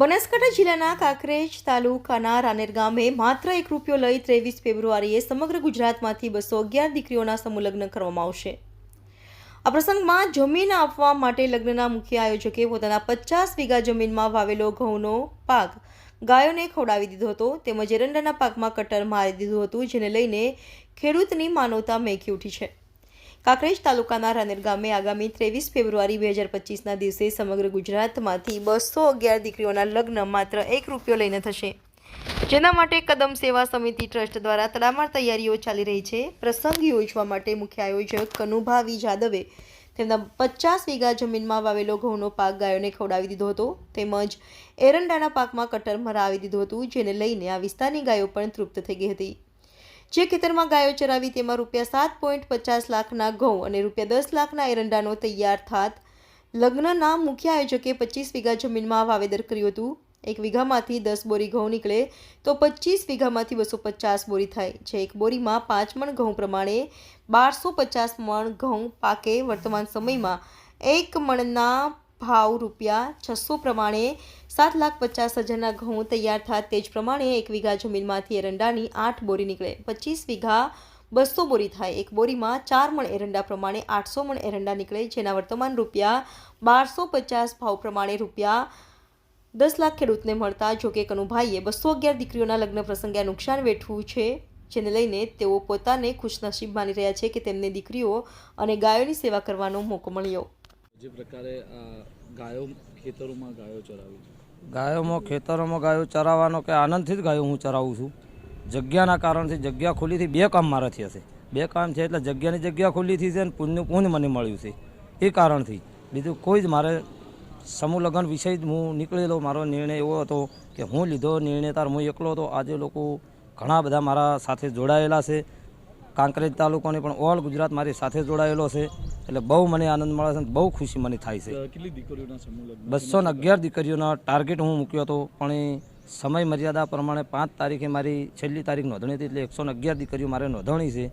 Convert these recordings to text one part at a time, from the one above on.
બનાસકાંઠા જિલ્લાના કાંકરેજ તાલુકાના રાનેર ગામે માત્ર એક રૂપિયો લઈ ત્રેવીસ ફેબ્રુઆરીએ સમગ્ર ગુજરાતમાંથી બસો અગિયાર દીકરીઓના સમૂહ લગ્ન કરવામાં આવશે. આ પ્રસંગમાં જમીન આપવા માટે લગ્નના મુખ્ય આયોજકે પોતાના પચાસ વીઘા જમીનમાં વાવેલો ઘઉંનો પાક ગાયોને ખવડાવી દીધો હતો, તેમજ એરંડાના પાકમાં કટર મારી દીધું હતું, જેને લઈને ખેડૂતની માનવતા મેકી ઉઠી છે. કાંકરેજ તાલુકાના રાનેર ગામે આગામી ત્રેવીસ ફેબ્રુઆરી બે હજાર પચીસના દિવસે સમગ્ર ગુજરાતમાંથી બસો અગિયાર દીકરીઓના લગ્ન માત્ર એક રૂપિયો લઈને થશે. જેના માટે કદમ સેવા સમિતિ ટ્રસ્ટ દ્વારા તડામાર તૈયારીઓ ચાલી રહી છે. પ્રસંગ યોજવા માટે મુખ્ય આયોજક કનુભાવી જાદવે તેમના પચાસ વીઘા જમીનમાં વાવેલો ઘઉંનો પાક ગાયોને ખવડાવી દીધો હતો. તેમજ એરંડાના પાકમાં કટર મરાવી દીધું હતું, જેને લઈને આ વિસ્તારની ગાયો પણ તૃપ્ત થઈ ગઈ હતી. જે ખેતરમાં ગાયો ચરાવી તેમાં રૂપિયા સાત પોઈન્ટ પચાસ લાખના ઘઉં અને રૂપિયા દસ લાખના એરંડાનો તૈયાર થાત. લગ્નના મુખ્ય આયોજકે પચીસ વીઘા જમીનમાં વાવેતર કર્યું હતું. એક વીઘામાંથી દસ બોરી ઘઉં નીકળે તો પચીસ વીઘામાંથી બસો પચાસ બોરી થાય. જે એક બોરીમાં પાંચ મણ ઘઉં પ્રમાણે બારસો પચાસ મણ ઘઉં પાકે વર્તમાન સમયમાં એક મણના ભાવ રૂપિયા છસો પ્રમાણે સાત લાખ પચાસ હજારના ઘઉં તૈયાર થાય તે જ પ્રમાણે એક વીઘા જમીનમાંથી એરંડાની આઠ બોરી નીકળે. પચીસ વીઘા બસો બોરી થાય. એક બોરીમાં ચાર મણ એરંડા પ્રમાણે આઠસો મણ એરંડા નીકળે, જેના વર્તમાન રૂપિયા બારસો પચાસ ભાવ પ્રમાણે રૂપિયા દસ લાખ ખેડૂતને મળતા. જોકે કનુભાઈએ બસો અગિયાર દીકરીઓના લગ્ન પ્રસંગે નુકસાન વેઠવું છે, જેને લઈને તેઓ પોતાને ખુશનસીબ માની રહ્યા છે કે તેમને દીકરીઓ અને ગાયોની સેવા કરવાનો મોકો મળ્યો. જે પ્રકારે ગાયો ખેતરોમાં ગાયો ચરાવી ગાયોમાં ખેતરોમાં ગાયો ચરાવવાનો કે આનંદથી જ ગાયો હું ચરાવું છું. જગ્યાના કારણથી જગ્યા ખુલ્લીથી બે કામ મારાથી હશે બે કામ છે એટલે જગ્યાની જગ્યા ખુલ્લીથી છે અને પુણ્યનું પુણ્ય મને મળ્યું છે. એ કારણથી. બીજું કોઈ જ મારે સમૂહ લગ્ન વિષય જ હું નીકળેલો મારો નિર્ણય એવો હતો કે હું લીધો નિર્ણય તાર હું એકલો હતો. આજે લોકો ઘણા બધા મારા સાથે જોડાયેલા છે. કાંકરેજ તાલુકાની પણ ઓલ ગુજરાત મારી સાથે જોડાયેલો છે. એટલે બહુ મને આનંદ મળે છે બહુ ખુશી મને થાય છે. કેટલી દીકરીઓના સમૂહ બસો ને અગિયાર દીકરીઓના ટાર્ગેટ હું મૂક્યો હતો પણ એ સમય મર્યાદા પ્રમાણે પાંચ તારીખે મારી છેલ્લી તારીખ નોંધણી હતી એટલે એકસો ને અગિયાર દીકરીઓ મારે નોંધણી છે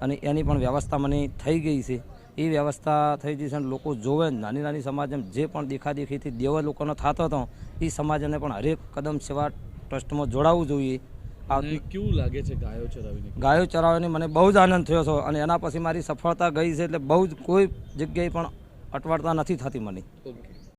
અને એની પણ વ્યવસ્થા મને થઈ ગઈ છે. એ વ્યવસ્થા થઈ ગઈ છે અને લોકો જોવે નાની નાની સમાજ એમ જે પણ દેખાદેખીથી દેવા લોકોનો થતો હતો એ સમાજને પણ હરેક કદમ સેવા ટ્રસ્ટમાં જોડાવવું જોઈએ. કેવું લાગે છે ગાયો ચરાવીને? ગાયો ચરાવવાની મને બહુ જ આનંદ થયો છે અને એના પછી મારી સફળતા ગઈ છે એટલે બહુ જ કોઈ જગ્યાએ પણ અટવાડતા નથી થતી મને. ઓકે